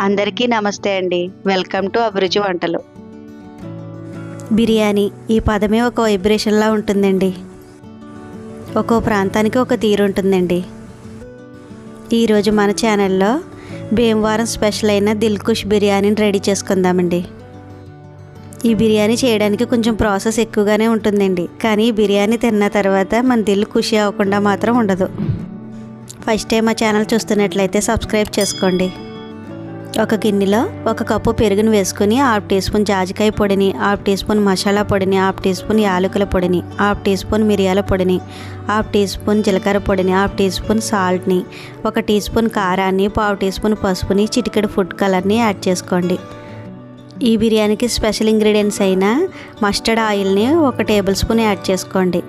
అందరికీ నమస్తే అండి. వెల్కమ్ టు అభిరుచి వంటలు. బిర్యానీ ఈ పదమే ఒక వైబ్రేషన్లా ఉంటుందండి. ఒక్కో ప్రాంతానికి ఒక తీరు ఉంటుందండి. ఈరోజు మన ఛానల్లో భీమవరం స్పెషల్ అయిన దిల్కుష్ బిర్యానీని రెడీ చేసుకుందామండి. ఈ బిర్యానీ చేయడానికి కొంచెం ప్రాసెస్ ఎక్కువగానే ఉంటుందండి. కానీ ఈ బిర్యానీ తిన్న తర్వాత మన దిల్ ఖుషి అవ్వకుండా మాత్రం ఉండదు. ఫస్ట్ టైం మా ఛానల్ చూస్తున్నట్లయితే సబ్స్క్రైబ్ చేసుకోండి. ఒక గిన్నెలో ఒక కప్పు పెరుగును వేసుకుని హాఫ్ టీ స్పూన్ జాజికాయ పొడిని హాఫ్ టీ స్పూన్ మసాలా పొడిని హాఫ్ టీ స్పూన్ యాలకుల పొడిని హాఫ్ టీ స్పూన్ మిరియాల పొడిని హాఫ్ టీ స్పూన్ జీలకర్ర పొడిని హాఫ్ టీ స్పూన్ సాల్ట్ని ఒక టీ స్పూన్ కారాన్ని పావు టీ స్పూన్ పసుపుని చిటికెడు ఫుడ్ కలర్ని యాడ్ చేసుకోండి. ఈ బిర్యానీకి స్పెషల్ ఇంగ్రీడియంట్స్ అయిన మస్టర్డ్ ఆయిల్ని ఒక టేబుల్ స్పూన్ యాడ్ చేసుకోండి.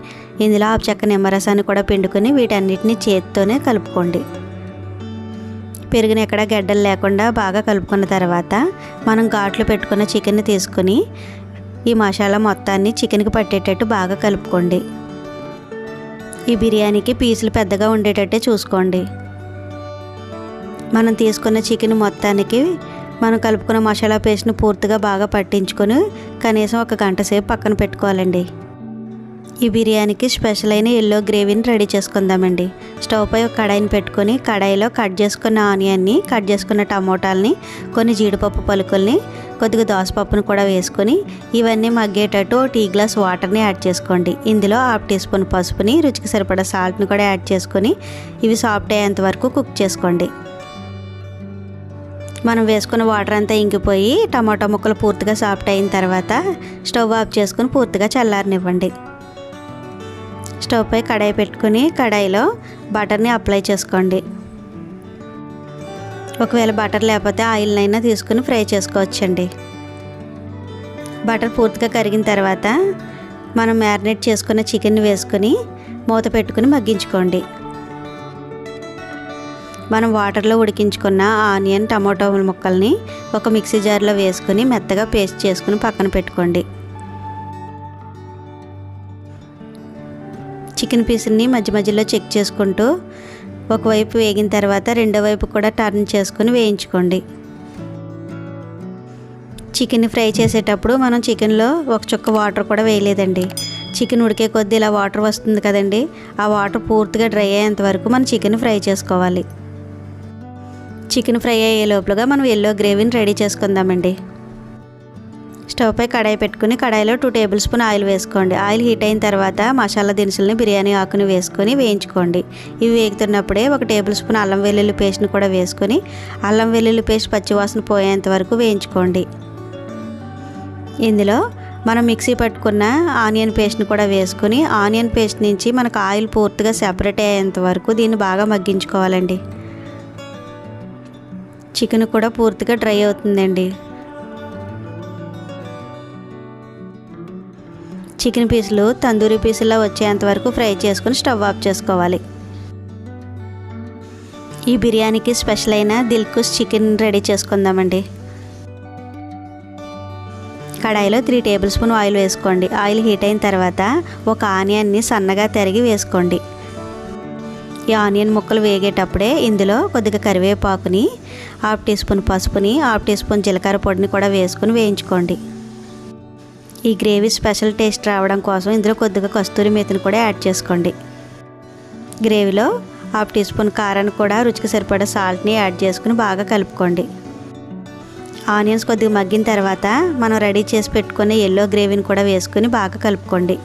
ఇందులో ఆ చెక్క నిమ్మరసాన్ని కూడా పిండుకొని వీటన్నిటిని చేతితోనే కలుపుకోండి. పెరుగుని ఎక్కడ గడ్డలు లేకుండా బాగా కలుపుకున్న తర్వాత మనం ఘాట్లు పెట్టుకున్న చికెన్ని తీసుకుని ఈ మసాలా మొత్తాన్ని చికెన్కి పట్టేటట్టు బాగా కలుపుకోండి. ఈ బిర్యానీకి పీసులు పెద్దగా ఉండేటట్టే చూసుకోండి. మనం తీసుకున్న చికెన్ మొత్తానికి మనం కలుపుకున్న మసాలా పేస్ట్ని పూర్తిగా బాగా పట్టించుకొని కనీసం ఒక గంట సేపు పక్కన పెట్టుకోవాలండి. ఈ బిర్యానీకి స్పెషల్ అయిన ఎల్లో గ్రేవీని రెడీ చేసుకుందామండి. స్టవ్ పై ఒక కడాయిని పెట్టుకొని కడాయిలో కట్ చేసుకున్న ఆనియన్ని కట్ చేసుకున్న టమోటాలని కొన్ని జీడిపప్పు పలుకుల్ని కొద్దిగా దోసపప్పును కూడా వేసుకొని ఇవన్నీ మగ్గేటట్టు టీ గ్లాస్ వాటర్ని యాడ్ చేసుకోండి. ఇందులో హాఫ్ టీ స్పూన్ పసుపుని రుచికి సరిపడా సాల్ట్ని కూడా యాడ్ చేసుకొని ఇవి సాఫ్ట్ అయ్యేంత వరకు కుక్ చేసుకోండి. మనం వేసుకున్న వాటర్ అంతా ఇంకిపోయి టమాటా ముక్కలు పూర్తిగా సాఫ్ట్ అయిన తర్వాత స్టవ్ ఆఫ్ చేసుకుని పూర్తిగా చల్లారనివ్వండి. స్టవ్ పై కడాయి పెట్టుకుని కడాయిలో బటర్ని అప్లై చేసుకోండి. ఒకవేళ బటర్ లేకపోతే ఆయిల్నైనా తీసుకుని ఫ్రై చేసుకోవచ్చండి. బటర్ పూర్తిగా కరిగిన తర్వాత మనం మ్యారినేట్ చేసుకున్న చికెన్ వేసుకొని మూత పెట్టుకుని మగ్గించుకోండి. మనం వాటర్లో ఉడికించుకున్న ఆనియన్ టమాటో ముక్కల్ని ఒక మిక్సీ జార్లో వేసుకుని మెత్తగా పేస్ట్ చేసుకుని పక్కన పెట్టుకోండి. చికెన్ పీసుని మధ్య మధ్యలో చెక్ చేసుకుంటూ ఒకవైపు వేగిన తర్వాత రెండో వైపు కూడా టర్న్ చేసుకుని వేయించుకోండి. చికెన్ ఫ్రై చేసేటప్పుడు మనం చికెన్లో ఒక చుక్క వాటర్ కూడా వేయలేదండి. చికెన్ ఉడికే కొద్దీ ఇలా వాటర్ వస్తుంది కదండి. ఆ వాటర్ పూర్తిగా డ్రై అయ్యేంత వరకు మనం చికెన్ ఫ్రై చేసుకోవాలి. చికెన్ ఫ్రై అయ్యే లోపలగా మనం ఎల్లో గ్రేవీని రెడీ చేసుకుందామండి. స్టవ్ పై కడాయి పెట్టుకుని కడాయిలో టూ టేబుల్ స్పూన్ ఆయిల్ వేసుకోండి. ఆయిల్ హీట్ అయిన తర్వాత మసాలా దినుసులని బిర్యానీ ఆకుని వేసుకొని వేయించుకోండి. ఇవి వేగుతున్నప్పుడే ఒక టేబుల్ స్పూన్ అల్లం వెల్లుల్లి పేస్ట్ని కూడా వేసుకొని అల్లం వెల్లుల్లి పేస్ట్ పచ్చివాసన పోయేంత వరకు వేయించుకోండి. ఇందులో మనం మిక్సీ పట్టుకున్న ఆనియన్ పేస్ట్ని కూడా వేసుకొని ఆనియన్ పేస్ట్ నుంచి మనకు ఆయిల్ పూర్తిగా సెపరేట్ అయ్యేంత వరకు దీన్ని బాగా మగ్గించుకోవాలండి. చికెన్ కూడా పూర్తిగా డ్రై అవుతుందండి. చికెన్ పీసులు తందూరి పీసులా వచ్చేంత వరకు ఫ్రై చేసుకుని స్టవ్ ఆఫ్ చేసుకోవాలి. ఈ బిర్యానీకి స్పెషల్ అయిన దిల్కుస్ చికెన్ రెడీ చేసుకుందామండి. కడాయిలో త్రీ టేబుల్ స్పూన్ ఆయిల్ వేసుకోండి. ఆయిల్ హీట్ అయిన తర్వాత ఒక ఆనియన్ని సన్నగా తరిగి వేసుకోండి. ఈ ఆనియన్ ముక్కలు వేగేటప్పుడే ఇందులో కొద్దిగా కరివేపాకుని హాఫ్ టీ స్పూన్ పసుపుని హాఫ్ టీ స్పూన్ జీలకర్ర పొడిని కూడా వేసుకుని వేయించుకోండి. ఈ గ్రేవీ స్పెషల్ టేస్ట్ రావడం కోసం ఇందులో కొద్దిగా కస్తూరి మేతిని కూడా యాడ్ చేసుకోండి. గ్రేవీలో హాఫ్ టీ స్పూన్ కారాన్ని కూడా రుచికి సరిపడా సాల్ట్ని యాడ్ చేసుకుని బాగా కలుపుకోండి. ఆనియన్స్ కొద్దిగా మగ్గిన తర్వాత మనం రెడీ చేసి పెట్టుకున్న ఎల్లో గ్రేవీని కూడా వేసుకుని బాగా కలుపుకోండి.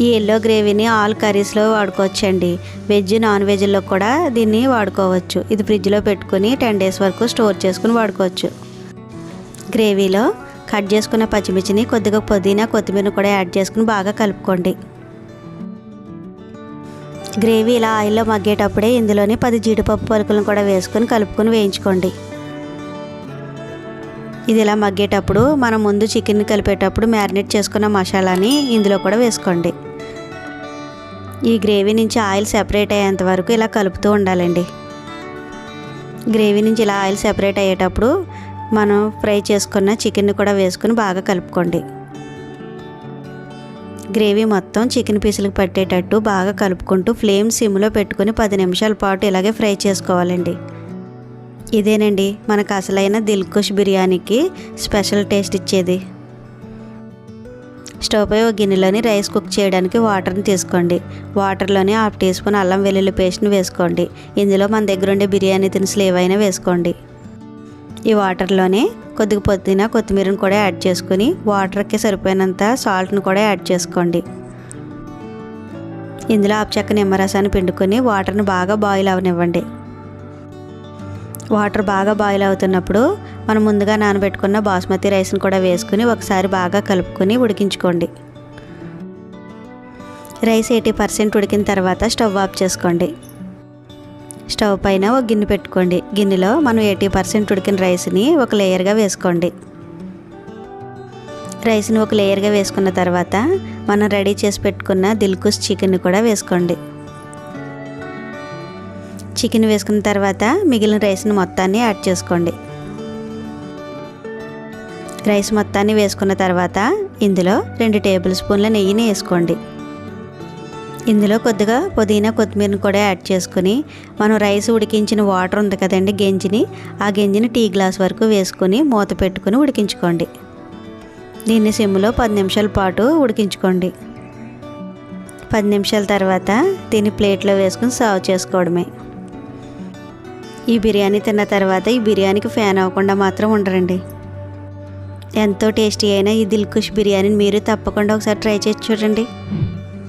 ఈ ఎల్లో గ్రేవీని ఆల్ కర్రీస్లో వాడుకోవచ్చండి. వెజ్ నాన్ వెజ్లో కూడా దీన్ని వాడుకోవచ్చు. ఇది ఫ్రిడ్జ్లో పెట్టుకుని టెన్ డేస్ వరకు స్టోర్ చేసుకుని వాడుకోవచ్చు. గ్రేవీలో కట్ చేసుకున్న పచ్చిమిర్చిని కొద్దిగా పుదీనా కొత్తిమీర కూడా యాడ్ చేసుకుని బాగా కలుపుకోండి. గ్రేవీ ఇలా ఆయిల్లో మగ్గేటప్పుడే ఇందులోని పది జీడిపప్పు పలుకులను కూడా వేసుకొని కలుపుకొని వేయించుకోండి. ఇది ఇలా మగ్గేటప్పుడు మనం ముందు చికెన్ కలిపేటప్పుడు మ్యారినేట్ చేసుకున్న మసాలాని ఇందులో కూడా వేసుకోండి. ఈ గ్రేవీ నుంచి ఆయిల్ సెపరేట్ అయ్యేంత వరకు ఇలా కలుపుతూ ఉండాలండి. గ్రేవీ నుంచి ఇలా ఆయిల్ సెపరేట్ అయ్యేటప్పుడు మనం ఫ్రై చేసుకున్న చికెన్ని కూడా వేసుకుని బాగా కలుపుకోండి. గ్రేవీ మొత్తం చికెన్ పీసులకు పట్టేటట్టు బాగా కలుపుకుంటూ ఫ్లేమ్ సిమ్లో పెట్టుకుని పది నిమిషాల పాటు ఇలాగే ఫ్రై చేసుకోవాలండి. ఇదేనండి మనకు అసలైన దిల్కుష్ బిర్యానీకి స్పెషల్ టేస్ట్ ఇచ్చేది. స్టవ్ పై ఒక గిన్నెలోని రైస్ కుక్ చేయడానికి వాటర్ని తీసుకోండి. వాటర్లోని హాఫ్ టీ స్పూన్ అల్లం వెల్లుల్లి పేస్ట్ని వేసుకోండి. ఇందులో మన దగ్గర ఉండే బిర్యానీ దినుసులు ఏవైనా వేసుకోండి. ఈ వాటర్లోనే కొద్దిగా పొద్దున కొత్తిమీరను కూడా యాడ్ చేసుకుని వాటర్కి సరిపోయినంత సాల్ట్ని కూడా యాడ్ చేసుకోండి. ఇందులో ఆపుచక్క నిమ్మరసాన్ని పిండుకొని వాటర్ని బాగా బాయిల్ అవనివ్వండి. వాటర్ బాగా బాయిల్ అవుతున్నప్పుడు మనం ముందుగా నానబెట్టుకున్న బాస్మతి రైస్ని కూడా వేసుకుని ఒకసారి బాగా కలుపుకొని ఉడికించుకోండి. రైస్ ఎయిటీ పర్సెంట్ ఉడికిన తర్వాత స్టవ్ ఆఫ్ చేసుకోండి. స్టవ్ పైన ఒక గిన్నె పెట్టుకోండి. గిన్నెలో మనం ఎయిటీ పర్సెంట్ ఉడికిన రైస్ని ఒక లేయర్గా వేసుకోండి. రైస్ని ఒక లేయర్గా వేసుకున్న తర్వాత మనం రెడీ చేసి పెట్టుకున్న దిల్కుస్ చికెన్ని కూడా వేసుకోండి. చికెన్ వేసుకున్న తర్వాత మిగిలిన రైస్ని మొత్తాన్ని యాడ్ చేసుకోండి. రైస్ మొత్తాన్ని వేసుకున్న తర్వాత ఇందులో రెండు టేబుల్ స్పూన్ల నెయ్యిని వేసుకోండి. ఇందులో కొద్దిగా పుదీనా కొత్తిమీరని కూడా యాడ్ చేసుకుని మనం రైస్ ఉడికించిన వాటర్ ఉంది కదండి గెంజిని ఆ గెంజిని టీ గ్లాస్ వరకు వేసుకొని మూత పెట్టుకుని ఉడికించుకోండి. దీన్ని సిమ్లో పది నిమిషాల పాటు ఉడికించుకోండి. పది నిమిషాల తర్వాత దీన్ని ప్లేట్లో వేసుకుని సర్వ్ చేసుకోవడమే. ఈ బిర్యానీ తిన్న తర్వాత ఈ బిర్యానీకి ఫ్యాన్ అవ్వకుండా మాత్రం ఉండరండి. ఎంతో టేస్టీ అయిన ఈ దిల్కుష్ బిర్యానీని మీరు తప్పకుండా ఒకసారి ట్రై చేసి చూడండి.